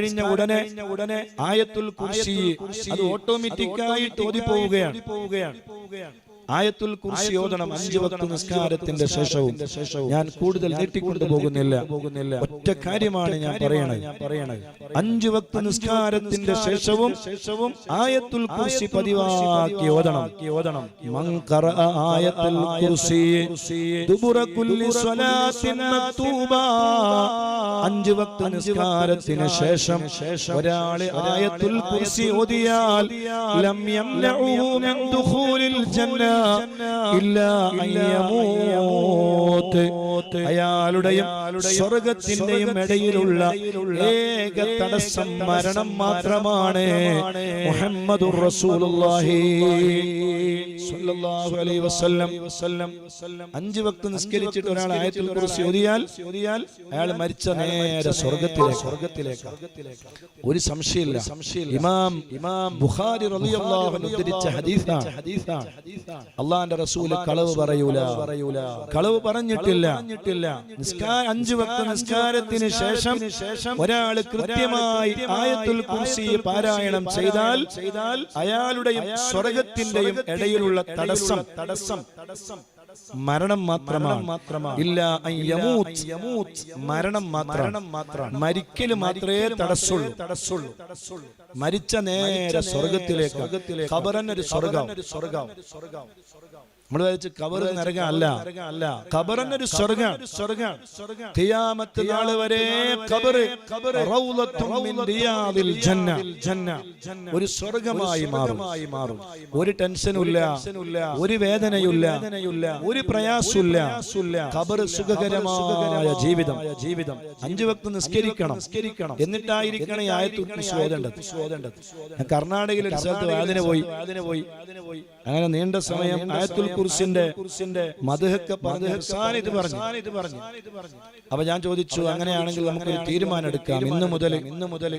കഴിഞ്ഞ ഉടനെ ഉടനെ ആയത്തുൽ കുർസി അത് ഓട്ടോമാറ്റിക്കായിട്ട് തോതി പോവുകയാണ് പോവുകയാണ് ആയത്തുൽ കുർസി ഓതണം അഞ്ചു വക്ത നിസ്കാരത്തിന്റെ ശേഷവും ഞാൻ കൂടുതൽ നീട്ടിക്കൊണ്ടു പോകുന്നില്ല. പോകുന്നില്ല. ഒറ്റ കാര്യമാണ് ഞാൻ പറയണത്. പറയണത്. അഞ്ചു വക്ത നിസ്കാരത്തിന്റെ ശേഷവും ശേഷവും ആയത്തുൽ കുർസി പതിവാക്കി ഓതണം. ഓതണം. ഖറഅ ആയത്തുൽ കുർസി ദുബുറ കുല്ലി സ്വലാത്തിൻ മക്തൂബ അഞ്ചു വക്ത നിസ്കാരത്തിന് ശേഷം ഒരാൾ ആയത്തുൽ കുർസി ഓതിയാൽ ലം യംനഉഹു മിൻ ദുഖൂലിൽ ജന്ന ഇല്ലാ അൻ യമൂത്ത്. അയാളുടെയും സ്വർഗത്തിന്റെയും ഇടയിലുള്ള ഏക തടസ്സം മരണം മാത്രമാണ് മുഹമ്മദ് അഞ്ച് വക്ത് നിസ്കരിച്ചിട്ട് ഒരാൾ ആയത്തിൽ കുർസി ഓതിയാൽ അയാൾ മരിച്ച നേരെ സ്വർഗത്തിലേക്ക്. സ്വർഗത്തിലേക്ക്. ഒരു സംശയമില്ല. സംശയമില്ല. ഇമാം ഇമാം ബുഖാരി റളിയല്ലാഹു അൻഹു ഉദ്ധരിച്ച ഹദീസാണ്. ഹദീസാണ്. അള്ളാഹിന്റെ റസൂൽ കളവ് പറയൂല. പറയൂല. കളവ് പറഞ്ഞിട്ടില്ല. പറഞ്ഞിട്ടില്ല. നിസ്കാര അഞ്ചു വക്ത നിസ്കാരത്തിന് ശേഷം ശേഷം ഒരാൾ കൃത്യമായി ആയത്തുൽ കുർസി പാരായണം ചെയ്താൽ ചെയ്താൽ അയാളുടെയും സ്വർഗത്തിന്റെയും ഇടയിലുള്ള തടസ്സം തടസ്സം തടസ്സം മരണം മാത്രമാണ്. ഇല്ല മരണം മാത്രം. മാത്രം. മരിക്കൽ മാത്രമേ തടസ്സുള്ളൂ. തടസ്സുള്ളൂ. മരിച്ച നേരെ സ്വർഗത്തിലേക്ക്. ഖബറന്നൊരു സ്വർഗം. സ്വർഗം. സ്വർഗം. നമ്മൾ വിചാരിച്ച് കബർ നരകം അല്ല. അല്ല. ഖബറന്നൊരു സ്വർഗം. സ്വർഗം. ഖിയാമത്ത് നാൾ വരെ മിൻ ജന്ന. ജന്ന. ഒരു സ്വർഗമായി മാറും. മാറും. ഒരു ടെൻഷനും ഒരു വേദനയില്ല ഒരു പ്രയാസമില്ല ഖബർ സുഖകരമായ ജീവിതം. ജീവിതം. അഞ്ചു വക്ത നിസ്കരിക്കണം. നിസ്കരിക്കണം. എന്നിട്ടായിരിക്കണം ഈ ആയത്തു ഓതേണ്ടത് ഓതേണ്ടത് ഞാൻ കർണാടകയിൽ ഒരു സ്ഥലത്ത് വേദന പോയി. വേദന പോയി. അങ്ങനെ നീണ്ട സമയം ആയത്തുൽ മധുഹൊക്കെ പറഞ്ഞു അപ്പൊ ഞാൻ ചോദിച്ചു അങ്ങനെയാണെങ്കിൽ നമുക്കൊരു തീരുമാനം എടുക്കാം. ഇന്ന് മുതൽ ഇന്ന് മുതൽ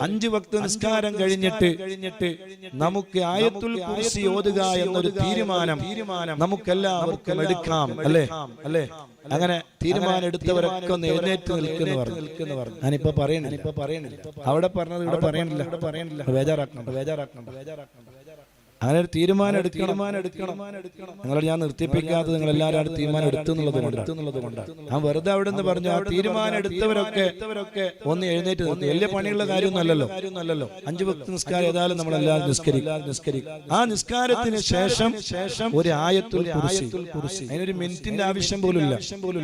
അഞ്ചു ഭക്ത നിസ്കാരം കഴിഞ്ഞിട്ട് കഴിഞ്ഞിട്ട് നമുക്ക് ആയത്തുൽ കുർസി ഓതുക എന്നൊരു തീരുമാനം തീരുമാനം നമുക്കെല്ലാവർക്കും എടുക്കാം അല്ലേ? അല്ലേ? അങ്ങനെ തീരുമാനം എടുത്തവരൊക്കെ ഒന്ന് എഴുന്നേറ്റ് നിൽക്കുന്നു പറഞ്ഞു പറഞ്ഞു ഞാനിപ്പോ പറയണില്ല ഇപ്പൊ പറയണില്ല അവിടെ പറഞ്ഞത് ഇവിടെ പറയണില്ല ഇവിടെ പറയണില്ല ബേജാറാക്കണം ബേജാറാക്കണം ബേജാറാക്കണം അങ്ങനെ ഒരു തീരുമാനം എടുക്കണം. തീരുമാനം എടുക്കണം. നിങ്ങളെ ഞാൻ നിർത്തിപ്പിക്കാത്തത് നിങ്ങൾ എല്ലാവരും തീരുമാനം എടുത്തു എന്നുള്ളത് കൊണ്ട് ഞാൻ വെറുതെ അവിടെ നിന്ന് പറഞ്ഞു ആ തീരുമാനം എടുത്തവരൊക്കെ ഒന്ന് എഴുന്നേറ്റ് നിർത്തി വലിയ പണിയുള്ള കാര്യമൊന്നുമല്ലല്ലോ. നല്ലല്ലോ അഞ്ചു ഭക്തി നിസ്കാരം ഏതായാലും നമ്മൾ എല്ലാവരും നിസ്കരിക്കും. നിസ്കരിക്കും. ആ നിസ്കാരത്തിന് ശേഷം ശേഷം ഒരു ആയത്തുൽ അതിനൊരു മിനിറ്റിന്റെ ആവശ്യം പോലും പോലും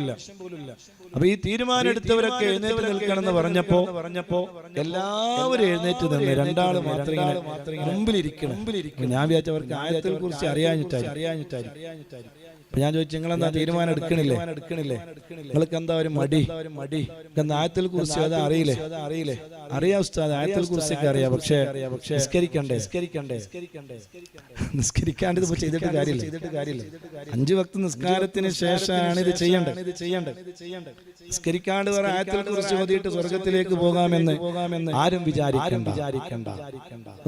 അപ്പൊ ഈ തീരുമാനം എടുത്തവരൊക്കെ എഴുന്നേറ്റ് നിൽക്കണം എന്ന് പറഞ്ഞപ്പോ പറഞ്ഞപ്പോ എല്ലാവരും എഴുന്നേറ്റ് നിന്ന് രണ്ടാൾ മാത്രമേ മുമ്പിലിരിക്കണം. മുമ്പിലിരിക്കണം. ഞാൻ വിചാരിച്ചവർക്ക് ആയത്തിൽ കുറിച്ച് അറിയാഞ്ഞിട്ടായി അറിയാഞ്ഞിട്ടായി അപ്പൊ ഞാൻ ചോദിച്ചു നിങ്ങൾ എന്താ തീരുമാനം എടുക്കണില്ലേ? എടുക്കണില്ലേ? നിങ്ങൾക്ക് എന്താ ഒരു മടി? മടി ആയത്തിൽ കുറിച്ച് അത് അറിയില്ലേ? അറിയില്ലേ. അറിയാം ഉസ്താദ് ആയത്തിൽ കുറിച്ചൊക്കെ അറിയാം. പക്ഷേ പക്ഷേ നിസ്കരിക്കണ്ടേ? നിസ്കരിക്കണ്ടേ? നിസ്കരിക്കാണ്ട്? ഇത് ചെയ്തിട്ട് കാര്യമില്ല. ചെയ്തിട്ട് കാര്യമില്ല. അഞ്ചു വക്ത നിസ്കാരത്തിന് ശേഷമാണ് ഇത് ചെയ്യേണ്ടത്. ഇത് ചെയ്യേണ്ടത്. നിസ്കരിക്കാണ്ട് വേറെ ആയത്തിൽ കുറിച്ച് ഓതിയിട്ട് സ്വർഗത്തിലേക്ക് പോകാമെന്ന് പോകാമെന്ന് ആരും വിചാരിക്കണ്ട. വിചാരിക്കണ്ട.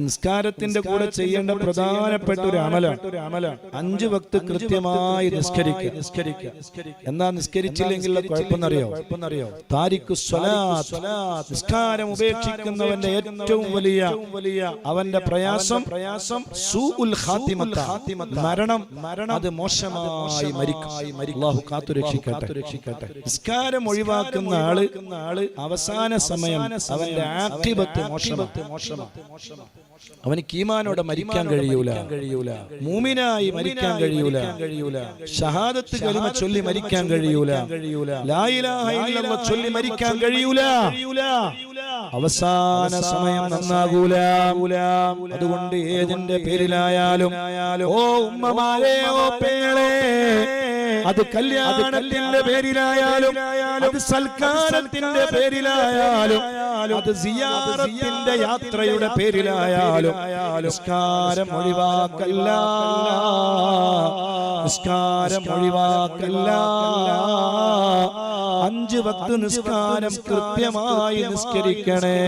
നിസ്കാരത്തിന്റെ കൂടെ ചെയ്യേണ്ട പ്രധാനപ്പെട്ട ഒരു അമലാണ്. അമലാണ്. അഞ്ചു വക്ത കൃത്യമായി നിസ്കരിക്കുക. എന്നാ നിസ്കരിച്ചില്ലെങ്കിൽ കുഴപ്പമെന്നറിയോ? കുഴപ്പമെന്നറിയോ? താരിഖു നിസ്കാരം ഉപേക്ഷിക്കുന്നവന്റെ ഏറ്റവും വലിയ വലിയ അവന്റെ പ്രയാസം പ്രയാസം മരണം മരണം അത് മോശമായി മരിക്കും. അള്ളാഹു കാത്തുരക്ഷിക്കട്ടെ. രക്ഷിക്കട്ടെ രക്ഷിക്കട്ടെ നിസ്കാരം ഒഴിവാക്കുന്ന ആൾ ആൾ അവസാന സമയം അവന്റെ ആക്തിപത്ത് മോശമത്ത് മോശമാണ് അവന് കീമാനോടെ മരിക്കാൻ കഴിയൂല. കഴിയൂല. മൂമിനായി മരിക്കാൻ കഴിയൂല. കഴിയൂല. ഷഹാദത്ത് കലിമ ചൊല്ലി മരിക്കാൻ കഴിയൂല. ചൊല്ലി മരിക്കാൻ കഴിയൂല. അവസാന സമയം നന്നാകൂല. അതുകൊണ്ട് ഏതിന്റെ പേരിലായാലും ഓ ഉമ്മമാരെ ഓ പേളെ അത് കല്യാണത്തിന്റെ പേരിലായാലും അത് സൽക്കാരത്തിന്റെ പേരിലായാലും അത് സിയാറത്തിന്റെ യാത്രയുടെ പേരിലായാലും നിസ്കാരം ഒഴിവാക്കല്ല നിസ്കാരം ഒഴിവാക്കല്ല അഞ്ച് പത്ത് നിസ്കാരം കൃത്യമായി നിസ്കരിക്കണേ.